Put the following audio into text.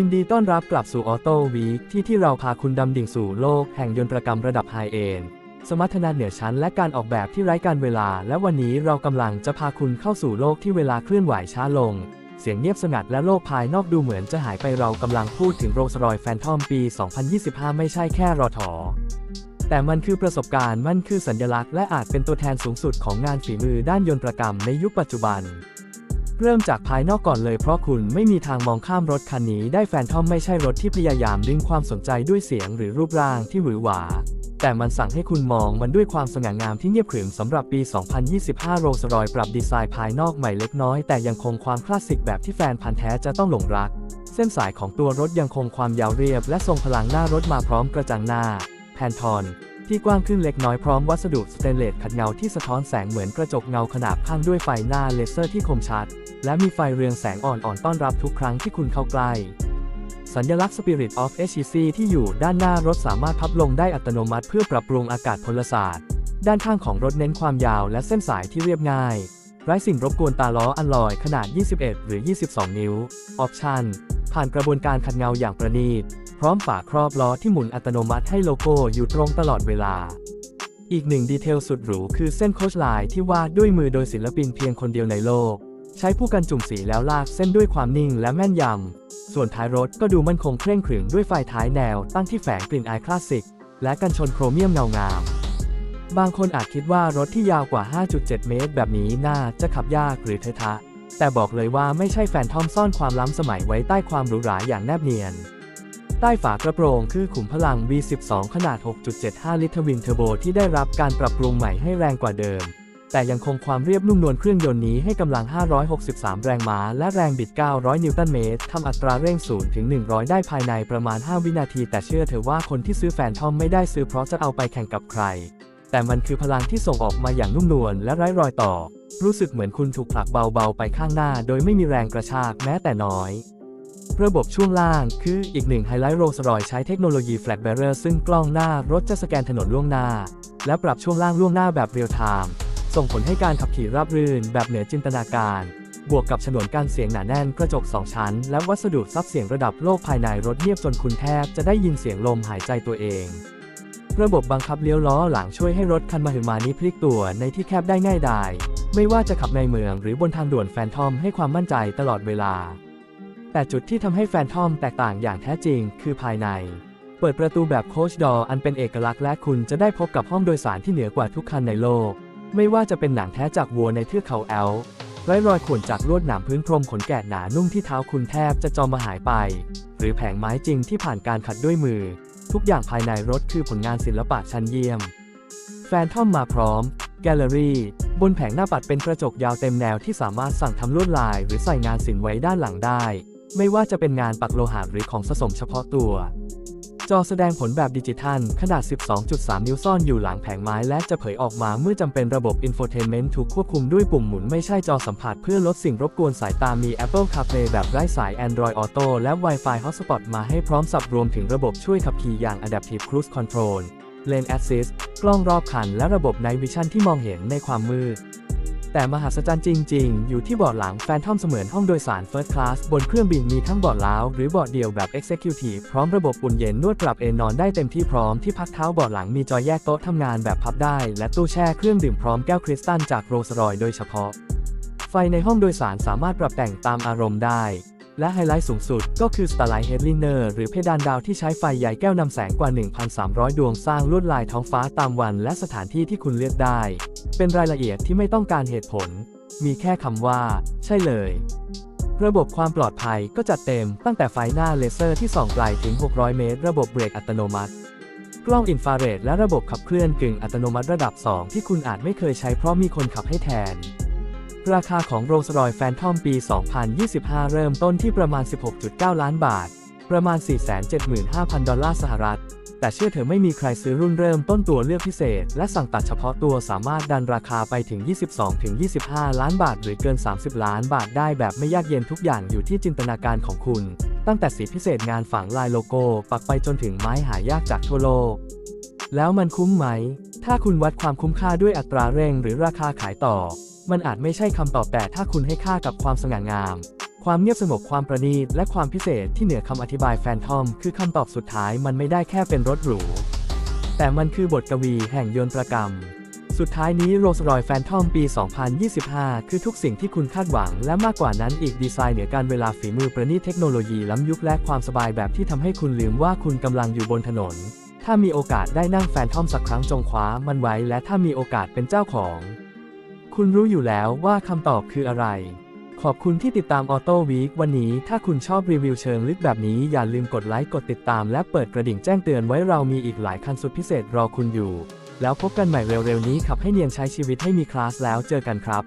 ยินดีต้อนรับกลับสู่ออโต้วีคที่ที่เราพาคุณดำดิ่งสู่โลกแห่งยนตรกรรมระดับไฮเอนสมรรถนะเหนือชั้นและการออกแบบที่ไร้การเวลา และวันนี้เรากำลังจะพาคุณเข้าสู่โลกที่เวลาเคลื่อนไหวช้าลง เสียงเงียบสงัดและโลกภายนอกดูเหมือนจะหายไปเรากำลังพูดถึงโรลส์รอยแฟนทอมปี 2025 ไม่ใช่แค่รอถอแต่มันคือประสบการณ์มันคือสัญลักษณ์และอาจเป็นตัวแทนสูงสุดของงานฝีมือด้านยนตรกรรมในยุคปัจจุบัน เริ่มจากภายนอกก่อนเลยเพราะคุณไม่มีทางมองข้ามรถคันนี้ได้แฟนทอมไม่ใช่รถที่พยายามดึงความสนใจด้วยเสียงหรือรูปร่างที่หวือหวา แต่มันสั่งให้คุณมองมันด้วยความสง่างามที่เงียบขรึมสำหรับปี 2025 โรลส์รอยปรับดีไซน์ภายนอกใหม่เล็กน้อย แต่ยังคงความคลาสสิกแบบที่แฟนพันธ์แท้จะต้องหลงรัก เส้นสายของตัวรถยังคงความยาวเรียบ และทรงพลังหน้ารถมาพร้อมกระจังหน้า แพนทอน ที่กว้างขึ้นเล็กน้อยพร้อมวัสดุสเตนเลสขัดเงาที่สะท้อนแสงเหมือนกระจกเงาขนาบข้างด้วยไฟหน้าเลเซอร์ที่คมชัด และมีไฟเรืองแสงอ่อนๆต้อนรับทุกครั้งที่คุณเข้าใกล้ สัญลักษณ์ Spirit of HEC ที่อยู่ด้านหน้ารถสามารถพับลงได้อัตโนมัติเพื่อปรับปรุงอากาศพลศาสตร์ ด้านข้างของรถเน้นความยาวและเส้นสายที่เรียบง่าย ไร้สิ่งรบกวนตาล้ออันลอยขนาด 21 หรือ 22 นิ้ว ออปชั่น ผ่านกระบวนการขัดเงาอย่างประณีต พร้อมฝาครอบล้อที่หมุนอัตโนมัติให้โลโก้อยู่ตรงตลอดเวลา อีกหนึ่งดีเทลสุดหรูคือเส้นโคชไลน์ที่วาดด้วยมือโดยศิลปินเพียงคนเดียวในโลก ใช้ผู้กันจุ่มสีแล้วลากเส้นด้วยความนิ่งและแม่นยำ ส่วนท้ายรถก็ดูมั่นคงเคร่งขรึมด้วยไฟท้ายแนว ตั้งที่แฝงกลิ่นอายคลาสสิก และกันชนโครเมียมเงางามบางคนอาจคิดว่ารถที่ยาวกว่า 5.7 เมตร แบบนี้น่าจะขับยากหรือเทะทะ แต่บอกเลยว่าไม่ใช่แฟนทอมซ่อนความล้ำสมัยไว้ใต้ความหรูหราอย่างแนบเนียน ใต้ฝากระโปรงคือขุมพลัง V12 ขนาด 6.75 ลิตรทวินเทอร์โบที่ได้รับการปรับปรุงใหม่ให้แรงกว่าเดิม แต่ยังคงความเรียบนุ่มนวลเครื่องยนต์นี้ให้กำลัง 563 แรงม้า และแรงบิด 900 นิวตันเมตรทำอัตราเร่ง0ถึง 100 ได้ภายในประมาณ 5 วินาที แต่เชื่อเถอะว่าคนที่ซื้อแฟนทอมไม่ได้ซื้อเพราะจะเอาไปแข่งกับใคร แต่มันคือพลังที่ส่งออกมาอย่างนุ่มนวลและไร้รอยต่อ รู้สึกเหมือนคุณถูกผลักเบาๆไปข้างหน้า โดยไม่มีแรงกระชากแม้แต่น้อย ระบบช่วงล่างคืออีกหนึ่งไฮไลท์โรลส์รอยใช้เทคโนโลยี Flat Bearer ซึ่งกล้องหน้ารถจะสแกนถนนล่วงหน้า และปรับช่วงล่างล่วงหน้าแบบเรียลไทม์ส่งผลให้การขับขี่ราบรื่นแบบเหนือจินตนาการ บวกกับฉนวนกันเสียงหนาแน่นกระจก 2 ชั้น และวัสดุซับเสียงระดับโลกภายในรถเงียบจนคุณแทบจะได้ยินเสียงลมหายใจตัวเอง ระบบบังคับเลี้ยวล้อหลังช่วยให้รถคันมหึมานี้พลิกตัวในที่แคบได้ง่ายดายไม่ว่าจะขับในเมืองหรือบนทางด่วนแฟนทอมให้ความมั่นใจตลอดเวลา แต่จุดที่ทำให้แฟนทอมแตกต่างอย่างแท้จริงคือภายใน เปิดประตูแบบโคชดออันเป็นเอกลักษณ์และคุณจะได้พบกับห้องโดยสารที่เหนือกว่าทุกคันในโลก ไม่ว่าจะเป็นหนังแท้จากวัวในเทือกเขาแอลไร้รอยข่วนจากลวดหนามพื้นพรมขนแกะหนานุ่มที่เท้าคุณแทบจะจอมาหายไป หรือแผงไม้จริงที่ผ่านการขัดด้วยมือ ทุกอย่างภายในรถคือผลงานศิลปะชั้นเยี่ยม แฟนทอมมาพร้อม แกลเลอรี่ บนแผงหน้าปัดเป็นกระจกยาวเต็มแนวที่สามารถสั่งทำลวดลายหรือใส่งานศิลป์ไว้ด้านหลังได้ ไม่ว่าจะเป็นงานปักโลหะหรือของสะสมเฉพาะตัว จอแสดงผลแบบดิจิทัล ขนาด 12.3 นิ้วซ่อนอยู่หลังแผงไม้และจะเผยออกมาเมื่อจำเป็นระบบ Infotainment ถูกควบคุมด้วยปุ่มหมุนไม่ใช่จอสัมผัสเพื่อลดสิ่งรบกวนสายตามี Apple CarPlay แบบไร้สาย Android Auto และ Wi-Fi Hotspot มาให้พร้อมสับรวมถึงระบบช่วยขับขี่อย่าง Adaptive Cruise Control Lane Assist กล้องรอบคันและระบบ Night Vision ที่มองเห็นในความมืด แต่มหัศจรรย์จริง ๆ อยู่ที่เบาะหลังแฟนทอมเสมือนห้องโดยสาร First Class บนเครื่องบินมีทั้งเบาะล้าวหรือเบาะเดี่ยวแบบ Executive พร้อมระบบอุ่นเย็นนวดปรับเอนนอนได้เต็มที่พร้อมที่พักเท้าเบาะหลังมีจอแยกโต๊ะทำงานแบบพับได้ และตู้แช่เครื่องดื่มพร้อมแก้วคริสตัลจากโรลส์รอยโดยเฉพาะ ไฟในห้องโดยสารสามารถปรับแต่งตามอารมณ์ได้ และไฮไลท์สูงสุดก็คือ Starlight Headliner หรือเพดานดาวที่ใช้ไฟใหญ่แก้วนำแสงกว่า 1,300 ดวงสร้างลวดลายท้องฟ้าตามวันและสถานที่ที่คุณเลือกได้ เป็นรายละเอียดที่ไม่ต้องการเหตุผล มีแค่คำว่า ใช่เลย ระบบความปลอดภัยก็จัดเต็มตั้งแต่ไฟหน้าเลเซอร์ที่ส่องไกลถึง 600 เมตร ระบบเบรกอัตโนมัติกล้องอินฟราเรดและระบบขับเคลื่อนกึ่งอัตโนมัติระดับ 2 ที่คุณอาจไม่เคยใช้เพราะมีคนขับให้แทน ราคาของ Rolls-Royce Phantom ปี 2025 เริ่มต้นที่ประมาณ 16.9 ล้านบาท ประมาณ 475,000 ดอลลาร์สหรัฐ แต่เชื่อเถอะไม่มีใครซื้อรุ่นเริ่มต้นตัวเลือกพิเศษ และสั่งตัดเฉพาะตัวสามารถดันราคาไปถึง 22-25 ล้านบาท หรือเกิน 30 ล้านบาทได้แบบไม่ยากเย็นทุกอย่างอยู่ที่จินตนาการของคุณ ตั้งแต่สีพิเศษงานฝังลายโลโก้ ปักไปจนถึงไม้หายากจากทั่วโลก แล้วมันคุ้มไหม ถ้าคุณวัดความคุ้มค่าด้วยอัตราเร่งหรือราคาขายต่อ มันอาจไม่ใช่คำตอบแต่ถ้าคุณให้ค่ากับความสง่างาม ความเงียบสงบความประณีตและความพิเศษที่เหนือคำอธิบายแฟนทอม คือคำตอบสุดท้ายมันไม่ได้แค่เป็นรถหรู แต่มันคือบทกวีแห่งยนตรกรรม สุดท้ายนี้ Rolls Royce Phantom ปี 2025 คือทุกสิ่งที่คุณคาดหวัง และมากกว่านั้นอีกดีไซน์เหนือการเวลาฝีมือประณีตเทคโนโลยีล้ำยุคและความสบายแบบที่ทำให้คุณลืมว่าคุณกำลังอยู่บนถนน ถ้ามีโอกาสได้นั่งแฟนทอมสักครั้งจงคว้ามันไว้ และถ้ามีโอกาสเป็นเจ้าของ คุณรู้อยู่แล้วว่าคำตอบคืออะไร ขอบคุณที่ติดตามออโต้วีควันนี้ถ้าคุณชอบรีวิวเชิงลึกแบบนี้อย่าลืมกดไลค์กดติดตามและเปิดกระดิ่งแจ้งเตือนไว้เรามีอีกหลายคันสุดพิเศษรอคุณอยู่ แล้วพบกันใหม่เร็วๆนี้ขับให้เนียนใช้ชีวิตให้มีคลาสแล้วเจอกันครับ